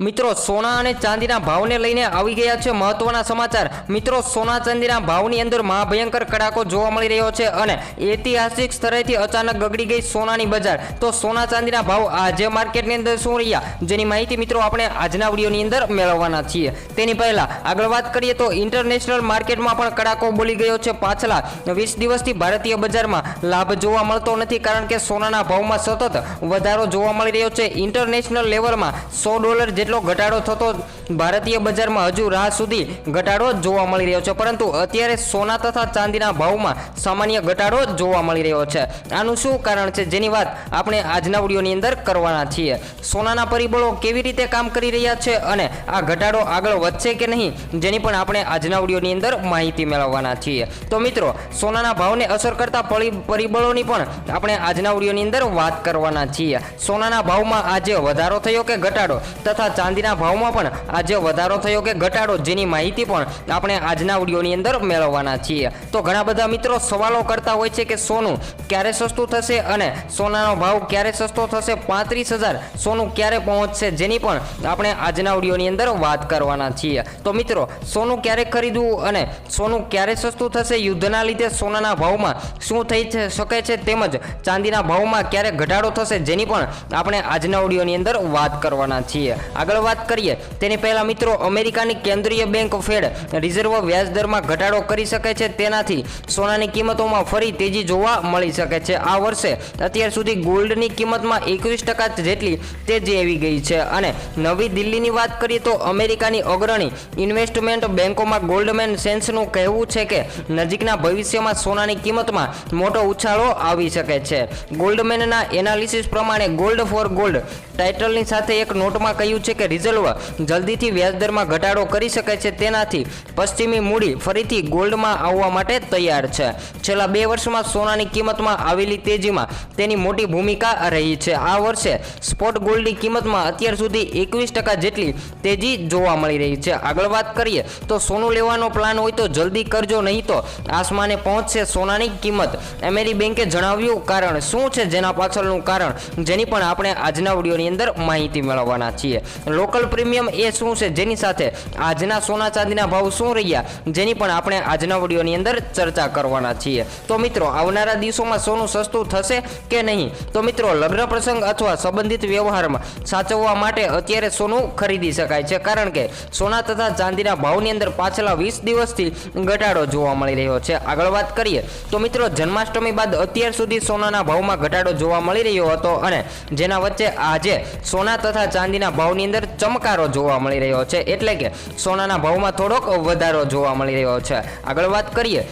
મિત્રો, સોના અને ચાંદીના ભાવને લઈને આવી ગયા છે મહત્વના સમાચાર. મિત્રો, સોના, ચાંદીના ભાવની અંદર મહાભયંકર કડાકો જોવા મળી રહ્યો છે અને ઐતિહાસિક સ્તરેથી અચાનક ગગડી ગઈ સોનાની બજાર. તો સોના, ચાંદીના ભાવ આજે માર્કેટની અંદર શું રહ્યા? જેની માહિતી મિત્રો આપણે આજના વિડીયોની અંદર મેળવવાના છીએ. તેની પહેલા આગળ વાત કરીએ તો ઇન્ટરનેશનલ માર્કેટમાં પણ કડાકો બોલી ગયો છે પાછલા વીસ દિવસથી ભારતીય બજારમાં લાભ જોવા મળતો નથી કારણ કે સોનાના ભાવમાં સતત વધારો જોવા મળી રહ્યો છે. ઇન્ટરનેશનલ લેવલમાં સો ડોલર જેટલો ઘટાડો થતો ભારતીય બજારમાં હજુ રાહ સુધી ઘટાડો જોવા મળી રહ્યો છે. પરંતુ અત્યારે સોના તથા ચાંદીના ભાવમાં સામાન્ય ઘટાડો જોવા મળી રહ્યો છે. આનું શું કારણ છે જેની વાત આપણે આજના વિડીયોની અંદર કરવાના છીએ. સોનાના પરિબળો કેવી રીતે કામ કરી રહ્યા છે અને આ ઘટાડો આગળ વધશે કે નહીં, જેની પણ આપણે આજના વિડીયોની અંદર માહિતી મેળવવાના છીએ. તો મિત્રો, સોનાના ભાવને અસર કરતા પરી- પરિબળોની પણ આપણે આજના વિડીયોની અંદર વાત કરવાના છીએ. સોનાના ભાવમાં આજે વધારો થયો કે ઘટાડો? તથા ચાંદીના ભાવમાં પણ આજે વધારો થયો કે ઘટાડો, જેની માહિતી પણ આપણે આજના વિડીયોની અંદર મેળવવાના છીએ. તો ઘણા બધા મિત્રો સવાલો કરતા હોય છે કે સોનું ક્યારે સસ્તું થશે અને સોનાનો ભાવ ક્યારે સસ્તો થશે? પાંત્રીસ હજાર સોનું ક્યારે પહોંચશે? જેની પણ આપણે આજના વિડીયોની અંદર વાત કરવાના છીએ. તો મિત્રો, સોનું ક્યારે ખરીદવું અને સોનું ક્યારે સસ્તું થશે? યુદ્ધના લીધે સોનાના ભાવમાં શું થઈ શકે છે? તેમજ ચાંદીના ભાવમાં ક્યારે ઘટાડો થશે? જેની પણ આપણે આજના ઓડિયોની અંદર વાત કરવાના છીએ. આગળ વાત કરીએ, તેની પહેલા મિત્રો અમેરિકાની કેન્દ્રીય બેંક ફેડ રિઝર્વ વ્યાજ દરમાં ઘટાડો કરી શકે છે. તેનાથી સોનાની કિંમતોમાં ફરી તેજી જોવા મળી શકે છે. આ વર્ષે અત્યાર સુધી ગોલ્ડની કિંમતમાં એકવીસ ટકા જેટલી તેજી આવી ગઈ છે. અને નવી દિલ્હીની વાત કરીએ તો અમેરિકાની અગ્રણી ઇન્વેસ્ટમેન્ટ બેંકોમાં ગોલ્ડમેન સેન્સનું કહેવું છે કે નજીકના ભવિષ્યમાં સોનાની કિંમતમાં મોટો ઉછાળો આવી શકે છે. ગોલ્ડમેનના એનાલિસિસ પ્રમાણે ગોલ્ડ ફોર ગોલ્ડ ટાઇટલની સાથે એક નોટમાં કહ્યું છે કે રિઝર્વ જલ્દીથી વ્યાજદરમાં ઘટાડો કરી શકે છે તેનાથી પશ્ચિમી મૂડી ફરીથી ગોલ્ડમાં આવવા માટે તૈયાર છે. છેલ્લા બે વર્ષમાં સોનાની કિંમતમાં આવેલી તેજીમાં તેની મોટી ભૂમિકા રહી છે. આ વર્ષે સ્પોટ ગોલ્ડની કિંમતમાં અત્યાર સુધી એકવીસ ટકા જેટલી તેજી જોવા મળી રહી છે. આગળ વાત કરીએ તો સોનું લેવાનો પ્લાન હોય તો જલ્દી કરજો, નહીં તો આસમાને પહોંચશે સોનાની કિંમત. એમેરી બેંકે જણાવ્યું કારણ શું છે જેના પાછળનું કારણ, જેની પણ આપણે આજના વિડીયોની અંદર માહિતી મેળવવાના છીએ. લોકલ પ્રીમિયમ એ શું છે? જેની સાથે આજના સોના ચાંદીના ભાવ શું રહ્યા? જેની પણ આપણે આજના વિડીયોની અંદર ચર્ચા કરવાના છીએ. તો મિત્રો, આવનારા દિવસોમાં સોનું સસ્તું થશે કે નહીં? તો મિત્રો, લગ્ન પ્રસંગ અથવા સંબંધિત વ્યવહારમાં સાચવવા માટે અત્યારે સોનું ખરીદી શકાય છે. કારણ કે સોના તથા ચાંદીના ભાવની અંદર પાછલા વીસ દિવસથી ઘટાડો જોવા મળી રહ્યો છે. આગળ વાત કરીએ, તો મિત્રો, જન્માષ્ટમી બાદ અત્યાર સુધી સોનાના ભાવમાં ઘટાડો જોવા મળી રહ્યો હતો અને જેના વચ્ચે આજે સોના તથા ચાંદીના ભાવની અંદર ચમકારો જોવા મળી રહ્યો છે. એટલે કે સોનાના ભાવમાં થોડોક વધારો જોવા મળી રહ્યો છે. આગળ વાત કરીએ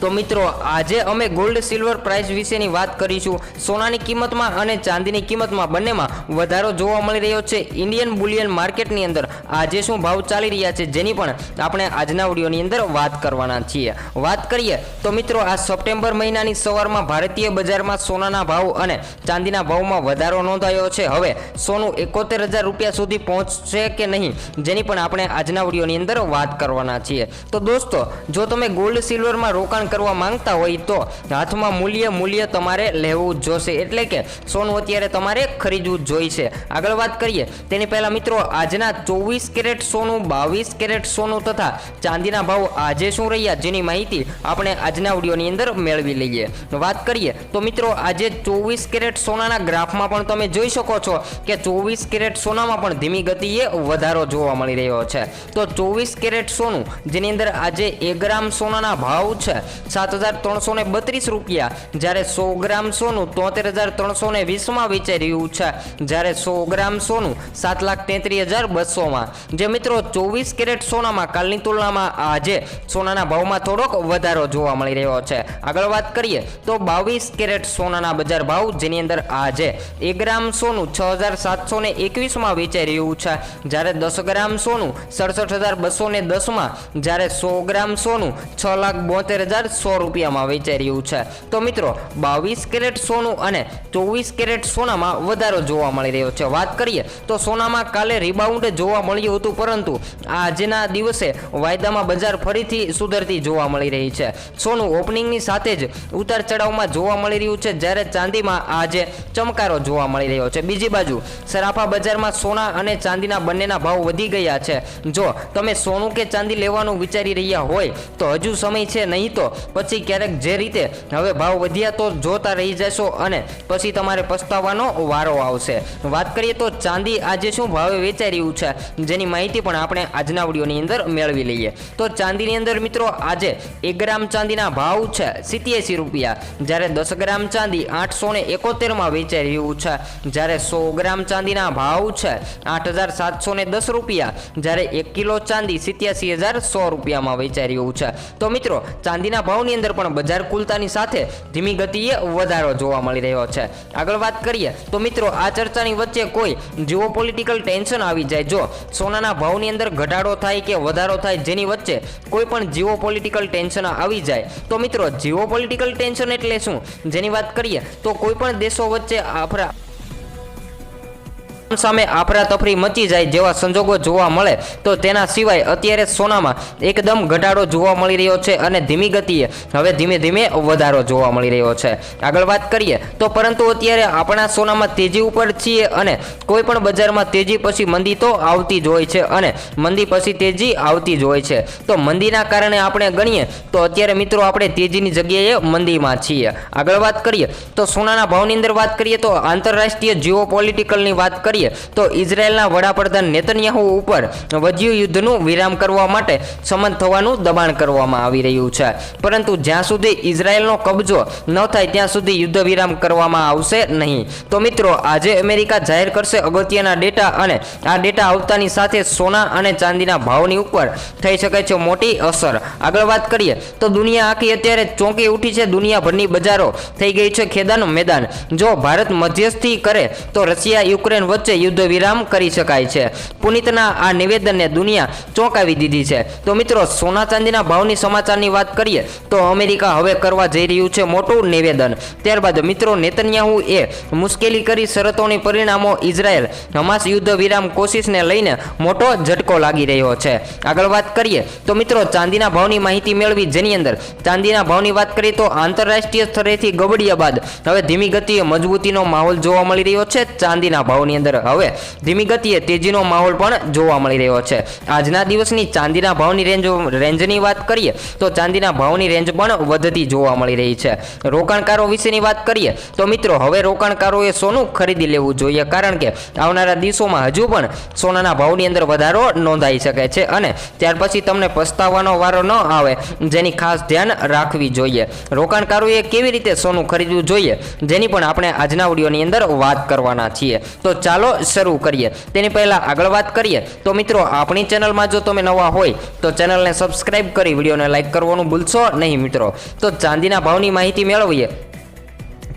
તો મિત્રો, આજે અમે ગોલ્ડ સિલ્વર પ્રાઇસ વિશેની વાત કરીશું. સોનાની કિંમતમાં અને ચાંદીની કિંમતમાં બંનેમાં વધારો જોવા મળી રહ્યો છે ઇન્ડિયન બુલિયન માર્કેટની અંદર. આજે શું ભાવ ચાલી રહ્યા છે જેની પણ આપણે આજના વિડીયોની અંદર વાત કરવાના છીએ. વાત કરીએ તો મિત્રો, આ સપ્ટેમ્બર મહિનાની સવારમાં ભારતીય બજારમાં સોનાના ભાવ અને ચાંદીના ભાવમાં વધારો નોંધાયો છે. હવે સોનું એકોતેર હજાર રૂપિયા સુધી પહોંચશે કે નહીં, જેની પણ આપણે આજના વિડીયોની અંદર વાત કરવાના છીએ. તો દોસ્તો, જો તમે ગોલ્ડ સિલ્વરમાં રોકાણ કરવા માંગતા હોય તો હાથમાં મૂલ્ય મૂલ્ય તમારે લેવું જ જોશે. એટલે કે સોનું અત્યારે તમારે ખરીદવું જોઈશે. આગળ વાત કરીએ. તેની પહેલાં મિત્રો, આજના ચોવીસ કેરેટ સોનું, બાવીસ કેરેટ સોનું તથા ચાંદીના ભાવ આજે શું રહ્યા જેની માહિતી આપણે આજના વિડીયોની અંદર મેળવી લઈએ. વાત કરીએ. તો મિત્રો, આજે ચોવીસ કેરેટ સોનાના ગ્રાફમાં પણ તમે જોઈ શકો છો કે ચોવીસ કેરેટ સોનામાં પણ ધીમી ગતિએ વધારો જોવા મળી રહ્યો છે. તો ચોવીસ કેરેટ સોનું, જેની અંદર આજે એક ગ્રામ સોનાના ભાવ છે સાત હજાર ત્રણસો ને બત્રીસ રૂપિયા. જ્યારે સો ગ્રામ સોનું તોતેર હજાર ત્રણસો ને વીસમાં વેચાઈ રહ્યું છે. જ્યારે સો ગ્રામ સોનું સાત લાખ તેત્રીસ હજાર બસોમાં જે મિત્રો ચોવીસ કેરેટ સોનામાં કાલની તુલનામાં આજે સોનાના ભાવમાં થોડોક વધારો જોવા મળી રહ્યો છે. આગળ વાત કરીએ તો બાવીસ કેરેટ સોનાના બજાર ભાવ, જેની અંદર આજે એક ગ્રામ સોનું છ હજાર સાતસો ને એકવીસમાં વેચાઈ રહ્યું છે. જ્યારે દસ ગ્રામ સોનું સડસઠ હજાર બસો ને દસમાં. જ્યારે સો ગ્રામ સોનું છ લાખ બોતેર હજાર હજાર સો રૂપિયામાં વેચાઈ રહ્યું છે. તો મિત્રો, બાવીસ કેરેટ સોનું અને ચોવીસ કેરેટ સોનામાં વધારો જોવા મળી રહ્યો છે. વાત કરીએ તો સોનામાં કાલે રિબાઉન્ડ જોવા મળ્યું હતું, પરંતુ આજના દિવસે વાયદામાં બજાર ફરીથી સુધરતી જોવા મળી રહી છે. સોનું ઓપનિંગની સાથે જ ઉતાર ચઢાવમાં જોવા મળી રહ્યું છે, જ્યારે ચાંદીમાં આજે ચમકારો જોવા મળી રહ્યો છે. બીજી બાજુ, સરાફા બજારમાં સોના અને ચાંદીના બંનેના ભાવ વધી ગયા છે. જો તમે સોનું કે ચાંદી લેવાનું વિચારી રહ્યા હોય, તો હજુ સમય છે નહીં તો પછી ક્યારેક જે રીતે હવે ભાવ વધ્યા તો જોતા રહી જશો અને પછી તમારે પસ્તાવાનો વારો આવશે. વાત કરીએ તો ચાંદી આજે શું ભાવે વેચાઈ રહ્યું છે? જેની માહિતી પણ આપણે આજના વિડીયોની અંદર મેળવી લઈએ. તો ચાંદીની અંદર મિત્રો આજે એક ગ્રામ ચાંદીના ભાવ છે સિત્યાસી રૂપિયા. જ્યારે દસ ગ્રામ ચાંદી આઠસો ને એકોતેરમાં વેચાઈ રહ્યું છે. જ્યારે સો ગ્રામ ચાંદીના ભાવ છે આઠ હજાર સાતસો ને દસ રૂપિયા. જ્યારે એક કિલો ચાંદી સિત્યાસી હજાર સો રૂપિયામાં વેચાઈ રહ્યું છે. તો મિત્રો, ચાંદીના ભાવની અંદર પણ બજાર કુલતાની સાથે ધીમી ગતિએ વધારો જોવા મળી રહ્યો છે. આગળ વાત કરીએ તો મિત્રો, આ ચર્ચાની વચ્ચે કોઈ જીઓ પોલિટિકલ ટેન્શન આવી જાય જો સોનાના ભાવની અંદર ઘટાડો થાય કે વધારો થાય જેની વચ્ચે કોઈ પણ જીઓ પોલિટિકલ ટેન્શન આવી જાય. તો મિત્રો જીઓ પોલિટિકલ ટેન્શન એટલે શું? જેની વાત કરીએ તો કોઈ પણ દેશો વચ્ચે આફરા સામે આફરાતફરી મચી જાય જેવા સંજોગો જોવા મળે, તો તેના સિવાય અત્યારે સોનામાં એકદમ ઘટાડો જોવા મળી રહ્યો છે અને ધીમી ગતિએ હવે ધીમે ધીમે વધારો જોવા મળી રહ્યો છે. આગળ વાત કરીએ, તો પરંતુ અત્યારે આપણા સોનામાં તેજી ઉપર છીએ અને કોઈ પણ બજારમાં તેજી પછી મંદી તો આવતી જ હોય છે અને મંદી પછી તેજી આવતી જ હોય છે. તો મંદીના કારણે આપણે ગણીએ, તો અત્યારે મિત્રો આપણે તેજીની જગ્યાએ મંદીમાં છીએ. આગળ વાત કરીએ, તો સોનાના ભાવની અંદર વાત કરીએ તો આંતરરાષ્ટ્રીય જીઓ પોલિટિકલની વાત કરીએ તો ઇઝરાયેલના વડાપ્રધાન નેતન્યાહુ ઉપર વધ્યું યુદ્ધનું વિરામ કરવા માટે સંમત થવાનું દબાણ કરવામાં આવી રહ્યું છે. પરંતુ જ્યાં સુધી ઇઝરાયેલનો કબજો ન થાય ત્યાં સુધી યુદ્ધ વિરામ કરવામાં આવશે નહીં. તો મિત્રો, આજે અમેરિકા જાહેર કરશે અગત્યના ડેટા અને આ ડેટા આવતાની સાથે સોના અને ચાંદીના ભાવની ઉપર થઈ શકે છે મોટી અસર. આગળ વાત કરીએ તો દુનિયા આખી અત્યારે ચોંકી ઉઠી છે. દુનિયાભરની બજારો થઈ ગઈ છે ખેદાનું મેદાન. જો ભારત મધ્યસ્થી કરે તો રશિયા, યુક્રેન વચ્ચે યુદ્ધ વિરામ કરી શકાય છે. પુનિતના આ નિવેદનને દુનિયા ચોંકાવી દીધી છે. તો મિત્રો, સોના ચાંદીના ભાવની સમાચારની વાત કરીએ, તો અમેરિકા હવે કરવા જઈ રહ્યું છે મોટું નિવેદન. ત્યારબાદ મિત્રો, નેતન્યાહુ એ મુશ્કેલી કરી શરતોની પરિણામો ઇઝરાયલ હમાસ યુદ્ધ વિરામ કોશિશને લઈને મોટો ઝટકો લાગી રહ્યો છે. આગળ વાત કરીએ, તો મિત્રો, ચાંદીના ભાવની માહિતી મેળવી જેની અંદર, ચાંદીના ભાવની વાત કરીએ તો આંતરરાષ્ટ્રીય સ્તરેથી ગબડ્યા બાદ હવે ધીમી ગતિએ મજબૂતીનો માહોલ જોવા મળી રહ્યો છે ચાંદીના ભાવની અંદર. હવે, ધીમી ગતિએ તેજીનો માહોલ પણ જોવા મળી રહ્યો છે. આજના દિવસની ચાંદીના ભાવની રેન્જ રેન્જની વાત કરીએ, તો ચાંદીના ભાવની રેન્જ પણ વધતી જોવા મળી રહી છે. રોકાણકારો વિશેની વાત કરીએ, તો મિત્રો, હવે રોકાણકારોએ સોનું ખરીદી લેવું જોઈએ, કારણ કે આવનારા દિવસોમાં હજુ પણ સોનાના ભાવની અંદર વધારો નોંધાઈ શકે છે અને ત્યાર પછી તમને પસ્તાવાનો વારો ન આવે, જેની ખાસ ધ્યાન રાખવી જોઈએ. રોકાણકારોએ કેવી રીતે સોનું ખરીદવું જોઈએ, જેની પણ આપણે આજના વિડીયોની અંદર વાત કરવાના છીએ. તો ચાલો શરૂ કરીએ. તેની પહેલાં આગળ વાત કરીએ. તો મિત્રો, આપણી ચેનલમાં જો તમે નવા હોય, તો ચેનલને સબસ્ક્રાઈબ કરી, વિડીયોને લાઇક કરવાનું ભૂલશો નહીં મિત્રો. તો ચાંદીના ભાવની માહિતી મેળવીએ.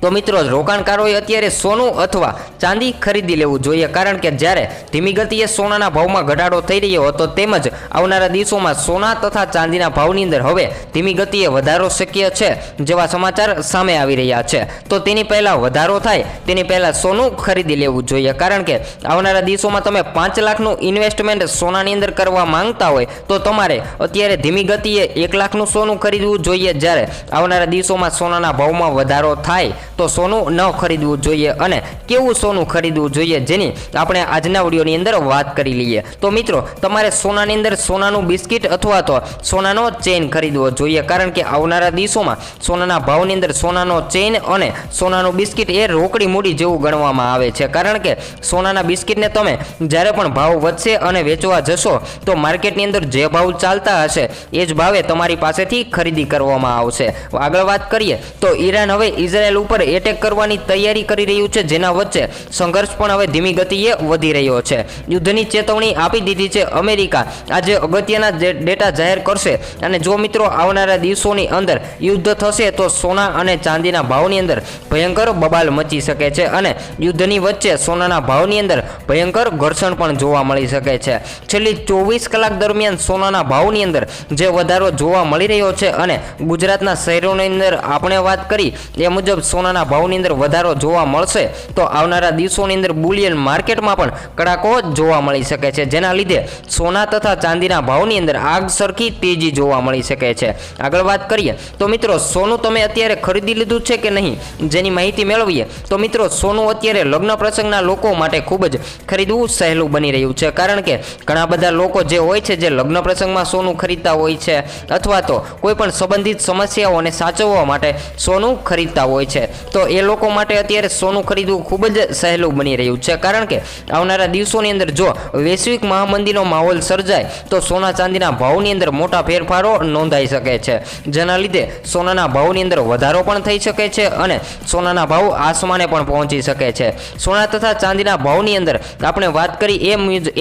તો મિત્રો, રોકાણકારોએ અત્યારે સોનું અથવા ચાંદી ખરીદી લેવું જોઈએ. કારણ કે જ્યારે ધીમી ગતિએ સોનાના ભાવમાં ઘટાડો થઈ રહ્યો હતો, તેમજ આવનારા દિવસોમાં સોના તથા ચાંદીના ભાવની અંદર હવે ધીમી ગતિએ વધારો શક્ય છે, જેવા સમાચાર સામે આવી રહ્યા છે. તો તેની પહેલાં વધારો થાય, તેની પહેલાં સોનું ખરીદી લેવું જોઈએ. કારણ કે આવનારા દિવસોમાં તમે પાંચ લાખનું ઇન્વેસ્ટમેન્ટ સોનાની અંદર કરવા માંગતા હોય, તો તમારે અત્યારે ધીમી ગતિએ એક લાખનું સોનું ખરીદવું જોઈએ. જ્યારે આવનારા દિવસોમાં સોનાના ભાવમાં વધારો થાય તો સોનું ન ખરીદવું જોઈએ અને કેવું સોનું ખરીદવું જોઈએ જેની આપણે આજના વિડીયોની અંદર વાત કરી લઈએ. તો મિત્રો, તમારે સોનાની અંદર સોનાનું બિસ્કિટ અથવા તો સોનાનો ચેઇન ખરીદવો જોઈએ. કારણ કે આવનારા દિવસોમાં સોનાના ભાવની અંદર સોનાનો ચેઇન અને સોનાનું બિસ્કિટ એ રોકડી મૂડી જેવું ગણવામાં આવે છે. કારણ કે સોનાના બિસ્કિટને તમે જ્યારે પણ ભાવ વધશે અને વેચવા જશો, તો માર્કેટની અંદર જે ભાવ ચાલતા હશે, એ જ ભાવે તમારી પાસેથી ખરીદી કરવામાં આવશે. આગળ વાત કરીએ, તો ઈરાન હવે ઇઝરાયલ ઉપર એટેક કરવાની તૈયારી કરી રહ્યું છે, જેના વચ્ચે સંઘર્ષ પણ હવે ધીમી ગતિએ વધી રહ્યો છે. યુદ્ધની ચેતવણી આપી દીધી છે અમેરિકા. આજે અગત્યના ડેટા જાહેર કરશે અને જો મિત્રો આવનારા દિવસોની અંદર યુદ્ધ થશે, તો સોના અને ચાંદીના ભાવની અંદર ભયંકર બબાલ મચી શકે છે અને યુદ્ધની વચ્ચે સોનાના ભાવની અંદર ભયંકર ઘર્ષણ પણ જોવા મળી શકે છે. છેલ્લી ચોવીસ કલાક દરમિયાન સોનાના ભાવની અંદર જે વધારો જોવા મળી રહ્યો છે અને ગુજરાતના શહેરોની અંદર આપણે વાત કરી, એ મુજબ સોનાના ભાવની અંદર વધારો જોવા મળશે, તો આવનારા દિવસોની અંદર બુલિયન માર્કેટમાં પણ કડાકો જોવા મળી શકે છે, જેના લીધે સોના તથા ચાંદીના ભાવની અંદર આગ સરખી તેજી જોવા મળી શકે છે. આગળ વાત કરીએ, તો મિત્રો સોનું તમે અત્યારે ખરીદી લીધું છે કે નહીં? જેની માહિતી મેળવીએ, તો મિત્રો સોનું અત્યારે લગ્ન પ્રસંગના લોકો માટે ખૂબ જ ખરીદવું સહેલું બની રહ્યું છે, કારણ કે ઘણા બધા લોકો જે હોય છે, જે લગ્ન પ્રસંગમાં સોનું ખરીદતા હોય છે, અથવા તો કોઈ પણ સંબંધિત સમસ્યાઓને સાચવવા માટે સોનું ખરીદતા હોય છે. તો એ લોકો માટે અત્યારે સોનું ખરીદવું ખૂબ જ સહેલું બની રહ્યું છે. કારણ કે આવનારા દિવસોની અંદર જો વૈશ્વિક મહામંદીનો માહોલ સર્જાય, તો સોના ચાંદીના ભાવની અંદર મોટા ફેરફારો નોંધાઈ શકે છે. જેના લીધે સોનાના ભાવની અંદર વધારો પણ થઈ શકે છે અને સોનાના ભાવ આસમાને પણ પહોંચી શકે છે. સોના તથા ચાંદીના ભાવની અંદર આપણે વાત કરી એ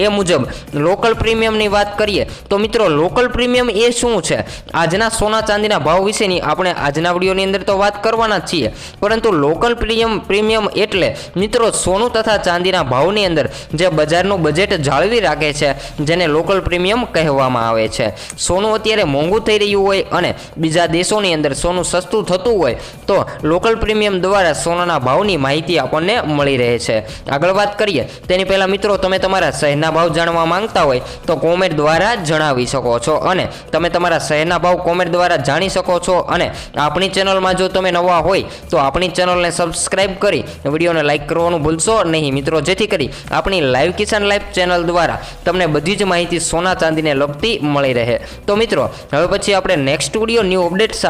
એ મુજબ લોકલ પ્રીમિયમની વાત કરીએ, તો મિત્રો લોકલ પ્રીમિયમ એ શું છે? આજના સોના ચાંદીના ભાવ વિશેની આપણે આજના વિડીયોની અંદર તો વાત કરવાના જ છીએ પરંતુ લોકલ પ્રીમિયમ પ્રીમિયમ એટલે મિત્રો સોનું તથા ચાંદીના ભાવની અંદર જે બજારનું બજેટ જાળવી રાખે છે, જેને લોકલ પ્રીમિયમ કહેવામાં આવે છે. સોનું અત્યારે મોંઘું થઈ રહ્યું હોય અને બીજા દેશોની અંદર સોનું સસ્તું થતું હોય, તો લોકલ પ્રીમિયમ દ્વારા સોનાના ભાવની માહિતી આપણને મળી રહે છે. આગળ વાત કરીએ, તેની પહેલાં મિત્રો તમે તમારા શહેરના ભાવ જાણવા માંગતા હોય, તો કોમેન્ટ દ્વારા જણાવી શકો છો અને તમે તમારા શહેરના ભાવ કોમેન્ટ દ્વારા જાણી શકો છો અને આપણી ચેનલમાં જો તમે નવા હોય, તો આપણી ચેનલને સબસ્ક્રાઈબ કરી વિડીયોને લાઇક કરવાનું ભૂલશો નહીં. મિત્રો, જેથી કરી આપણી લાઈવ કિસાન લાઈવ ચેનલ દ્વારા તમને બધી જ માહિતી સોના ચાંદીને લગતી મળી રહે. તો મિત્રો, હવે પછી આપણે નેક્સ્ટ વીડિયો ન્યૂ અપડેટ સાથે